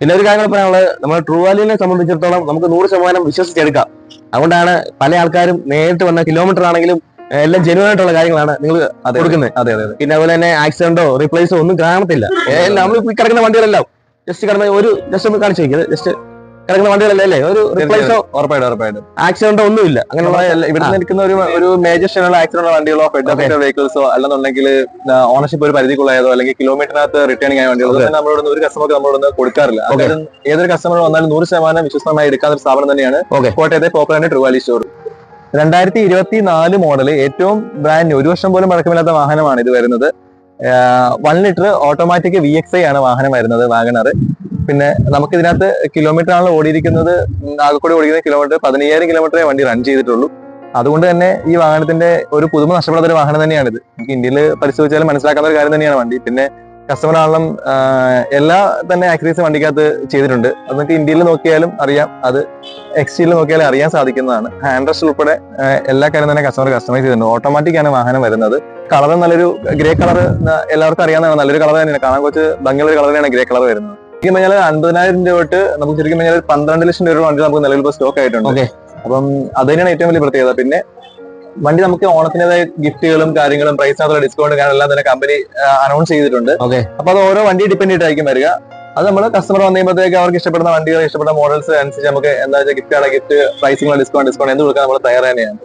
പിന്നെ ഒരു കാര്യം പറയാനുള്ളത് നമ്മുടെ ട്രൂ വാല്യൂവിനെ സംബന്ധിച്ചിടത്തോളം നമുക്ക് നൂറ് ശതമാനം വിശ്വസിച്ചെടുക്കാം അതുകൊണ്ടാണ് പല ആൾക്കാരും നേരിട്ട് വന്ന കിലോമീറ്റർ ആണെങ്കിലും എല്ലാം ജെനുവൻ ആയിട്ടുള്ള കാര്യങ്ങളാണ് നിങ്ങൾ കൊടുക്കുന്നത്. അതെ അതെ പിന്നെ അതുപോലെ തന്നെ ആക്സിഡന്റോ റീപ്ലേസോ ഒന്നും കാണത്തില്ല. നമ്മൾ കിടക്കുന്ന വണ്ടികളെല്ലാം ജസ്റ്റ് കിടന്ന ഒരു ജസ്റ്റ് ഒന്ന് കാണിച്ചു വെക്കുന്നത് ജസ്റ്റ് കിടക്കുന്ന വണ്ടികളല്ലേ? അല്ലേ? ഒരു റിപ്ലേസോ ഉറപ്പായിട്ടും ഉറപ്പായിട്ടും. ആക്സിഡന്റോ ഒന്നുമില്ല. അങ്ങനെയുള്ള ഇവിടെ നിൽക്കുന്ന ഒരു ഒരു മേജർ സ്റ്റേനുള്ള ആക്സിഡന്റ് വണ്ടികളോ ഫെഡ് വെഹിക്കിൾസോ അല്ലെന്നുണ്ടെങ്കിൽ ഓണർഷിപ്പ് ഒരു പരിധിക്കുള്ളതോ അല്ലെങ്കിൽ കിലോമീറ്ററിനകത്ത് റിട്ടേണിംഗ് ആയ വണ്ടികളോ നമ്മളോട് ഒരു കസ്റ്റമർക്ക് നമ്മളോട് കൊടുക്കാറില്ല. ഏതൊരു കസ്റ്റമർ വന്നാലും നൂറ് ശതമാനം വിശ്വസമായി എടുക്കാൻ ഒരു സ്ഥാപനം തന്നെയാണ്. കോട്ടയത്തെ പോപ്പുലർ ട്രുവാലി സ്റ്റോർ രണ്ടായിരത്തി ഇരുപത്തി നാല് മോഡൽ ഏറ്റവും ബ്രാൻഡ് ഒരു വർഷം പോലും പഴക്കമില്ലാത്ത വാഹനമാണ് ഇത് വരുന്നത്. One litre automatic V X I ആണ് വാഹനം വരുന്നത് വാഗണർ പിന്നെ നമുക്ക് ഇതിനകത്ത് കിലോമീറ്റർ ആണ് ഓടിയിരിക്കുന്നത് ആകെക്കൂടി ഓടിക്കുന്ന കിലോമീറ്റർ പതിനയ്യായിരം കിലോമീറ്ററേ വണ്ടി റൺ ചെയ്തിട്ടുള്ളൂ. അതുകൊണ്ട് തന്നെ ഈ വാഹനത്തിന്റെ ഒരു പുതുമ നഷ്ടപ്പെടാത്ത ഒരു വാഹനം തന്നെയാണിത്. നമുക്ക് ഇന്ത്യയിൽ പരിശോധിച്ചാലും മനസ്സിലാക്കാത്ത ഒരു കാര്യം തന്നെയാണ് വണ്ടി. പിന്നെ കസ്റ്റമർ ആണെങ്കിലും എല്ലാ തന്നെ ആക്സിഡൻസ് വണ്ടിക്കകത്ത് ചെയ്തിട്ടുണ്ട്. അത് നമുക്ക് ഇന്ത്യയിൽ നോക്കിയാലും അറിയാം. അത് എക്സ്റ്റീരിയൽ നോക്കിയാലും അറിയാൻ സാധിക്കുന്നതാണ്. ഹാൻഡ് റെസ്റ്റ് ഉൾപ്പെടെ എല്ലാ കാര്യം തന്നെ കസ്റ്റമർ കസ്റ്റമൈസ് ചെയ്തിട്ടുണ്ട്. ഓട്ടോമാറ്റിക് ആണ് വാഹനം വരുന്നത്. കളർ നല്ലൊരു ഗ്രേ കളർ എല്ലാവർക്കും അറിയാവുന്നതാണ്. നല്ലൊരു കളർ തന്നെയാണ്. കാണാൻ കുറച്ച് ഭംഗിയുള്ള കളർ തന്നെയാണ് ഗ്രേ കളർ വരുന്നത്. ശരിക്കും പറഞ്ഞാൽ അൻപതിനായിരം രൂപ തൊട്ട് നമുക്ക് ശരിക്കും പറഞ്ഞാൽ പന്ത്രണ്ട് ലക്ഷം രൂപ വണ്ടി നമുക്ക് നിലവിൽ ഇപ്പോൾ സ്റ്റോക്ക് ആയിട്ടുണ്ട്. അപ്പം അത് തന്നെയാണ് ഏറ്റവും വലിയ പ്രത്യേകത. പിന്നെ വണ്ടി നമുക്ക് ഓണത്തിന്റെതായ ഗിഫ്റ്റുകളും കാര്യങ്ങളും പ്രൈസിനകത്തുള്ള ഡിസ്കൗണ്ട് എല്ലാം തന്നെ കമ്പനി അനൗൺസ് ചെയ്തിട്ടുണ്ട്. അപ്പൊ അത് ഓരോ വണ്ടി ഡിപ്പെൻഡ് ചെയ്തിട്ടായിരിക്കും വരിക. അത് നമ്മൾ കസ്റ്റമർ വന്നു കഴിയുമ്പോഴത്തേക്ക് അവർക്ക് ഇഷ്ടപ്പെടുന്ന വണ്ടികൾ ഇഷ്ടപ്പെടുന്ന മോഡൽസ് അനുസരിച്ച് നമുക്ക് എന്താ വെച്ചാൽ ഗിഫ്റ്റ് ആണ് ഗിഫ്റ്റ് പ്രൈസിംഗ് ഡിസ്കൗണ്ട് ഡിസ്കൗണ്ട് എന്ത് കൊടുക്കാൻ നമ്മൾ തയ്യാറ് തന്നെയാണ്.